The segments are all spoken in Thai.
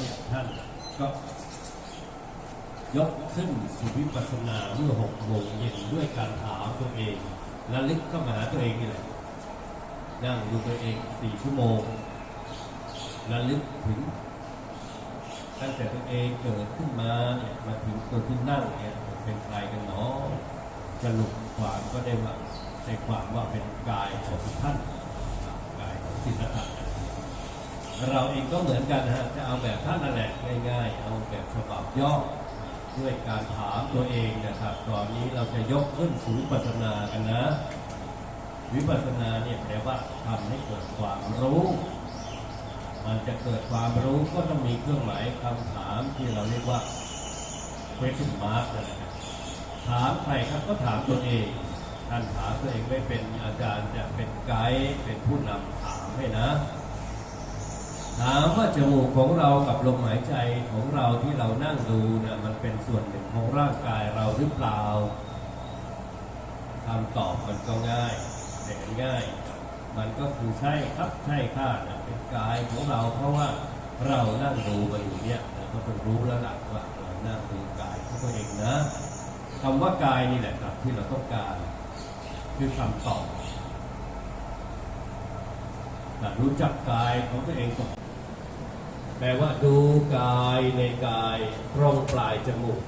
เนี่ยท่านก็ยกขึ้นสู่วิปัสสนาเมื่อหกโมงเย็นด้วยการถามตัวเองและลึกเข้ามาหาตัวเองนี่แหละนั่งดูตัวเองสี่ชั่วโมงและลึกถึงตั้งแต่ตัวเองเกิดขึ้นมาเนี่ยมาถึงตัวที่นั่งเนี่ยเป็นใครกันเนาะสรุปความก็ได้ว่าในความว่าเป็นกายของท่านกายของสิทธัตถะ เราเองก็เหมือนกันนะฮะจะเอาแบบท่านนั่นแหละง่ายๆ เอาแบบฉบับย่อด้วยการถามตัวเองนะครับตอนนี้เราจะยกขึ้นสู่ปัสนากันนะ วิปัสสนาเนี่ยแปลว่าทำให้เกิดความรู้ มันจะเกิดความรู้ก็ต้องมีเครื่องหมายคำถามที่เราเรียกว่า question mark นะครับถามใครครับก็ถามตัวเองท่านถามตัวเองไม่เป็นอาจารย์จะเป็นไกด์เป็นผู้นำถามให้นะ ถามว่าจมูกของเรากับลมหายใจของเราที่เรานั่งดูนี่ยมันเป็นส่วนหนึ่งของร่างกายเราหรือเปล่าคำตอบมันก็ง่ายแต่ง่าย มันก็คือใช่ครับใช่ค่ะนะเป็นกายของเราเพราะว่าเรานั่งดูมาอยู่เนี่ยเราก็ต้องรู้แล้วล่ะว่าเรานั่งดูกายของตัวเองนะคำว่ากายนี่แหละครับที่เราต้องการ คือคำตอบรู้จักกายของตัวเองก่อน แปลว่าดูกายในกายตรงปลายจมูก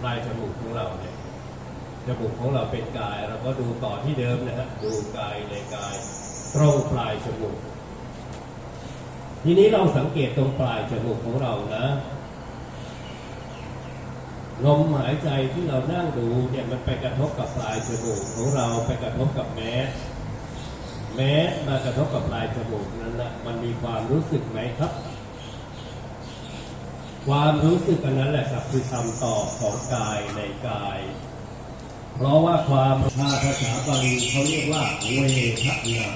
ปลายจมูกของเราเนี่ยจมูกของเราเป็นกาย เราก็ดูต่อที่เดิมนะฮะดูกายในกาย ตรงปลายจมูก ทีนี้เราสังเกตตรงปลายจมูกของเรานะลมหายใจที่เรานั่งดูเนี่ยมันไปกระทบกับปลายจมูกของเราไปกระทบกับแมส แมสมากระทบกับปลายจมูกนั้นนะมันมีความรู้สึกไหมครับ ความรู้สึกอันนั้นแหละครับคือคำตอบของกายในกาย เพราะว่าความภาภาษาบาลีเขาเรียกว่าเวทนา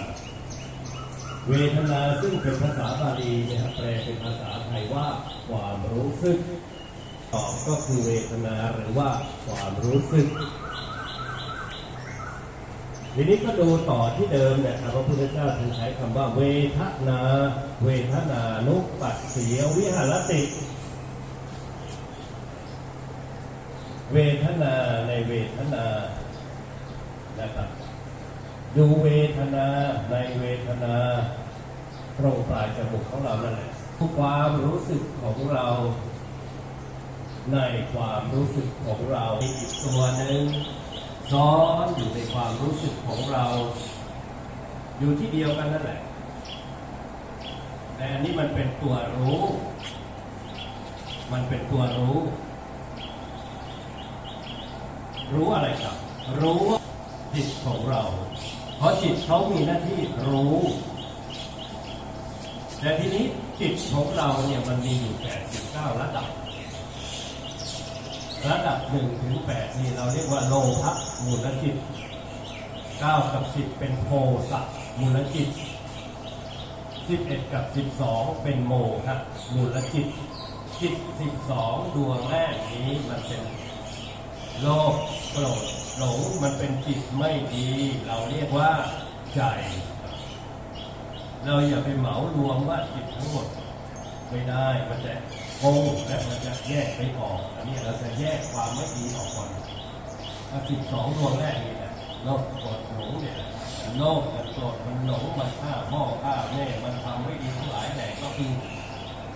เวทนาซึ่งเป็นภาษาบาลีเนี่ยครับแปลเป็นภาษาไทยว่าความรู้สึกตอบก็คือเวทนาหรือว่าความรู้สึก ทีนี้ก็ดูต่อที่เดิมเนี่ยครับพระพุทธเจ้าถึงใช้คำว่า เวทนา เวทนานุปัสสียวิหารติ เวทนาในเวทนานะครับดูเวทนาในเวทนาตรงปลายจมูกของเรานั่นแหละความรู้สึกของเรา ในความรู้สึกของเราอีกตัวหนึ่ง ซ้อนอยู่ในความรู้สึกของเรา อยู่ที่เดียวกันนั่นแหละ แต่อันนี้มันเป็นตัวรู้ มันเป็นตัวรู้ รู้อะไรครับ รู้จิตของเรา เพราะจิตเขามีหน้าที่รู้ แต่ทีนี้จิตของเราเนี่ยมันมีอยู่89ระดับ ระดับ1ถึง8นี่เราเรียกว่าโลภะมูลจิต9กับ10เป็นโทสะมูลจิต11กับ12เป็นโมหะมูลจิตจิต12ดวงแรกนี้มันเป็นโลภโกรธหลงมันเป็นจิตไม่ดี เราเรียกว่าใจ เราอย่าไปเหมารวมว่าจิตทั้งหมด ไม่ได้ มันจะโกงและมันจะแยกไม่ออก อันนี้เราจะแยกความไม่ดีออกก่อนถ้าสิบสองดวงแรกนี่แหละโลภโกรธหลงเนี่ยโลภมันโกรธมันหลงมันฆ่าพ่อฆ่าแม่มันทำไม่ดีทั้งหลายแหล่ก็คือ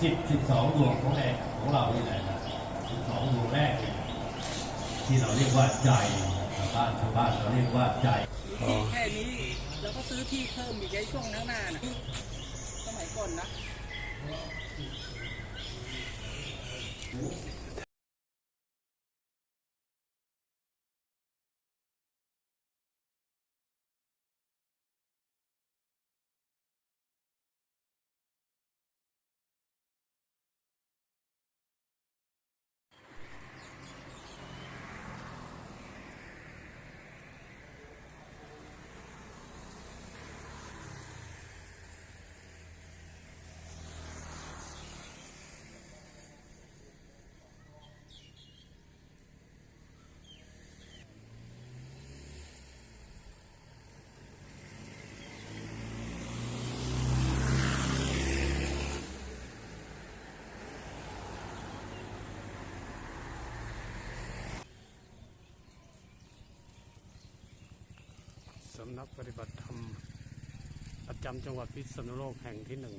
จิตสิบสองดวงของแรกของเรานี่แหละสิบสองดวงแรกที่เราเรียกว่าใจชาวบ้านชาวบ้านเราเรียกว่าใจที่แค่นี้แล้วก็ซื้อที่เพิ่มอีกในช่วงข้าหน้านะสมัยก่อนนะ Thank you. สำนักปฏิบัติธรรมประจำจังหวัดพิษณุโลกแห่งที่หนึ่ง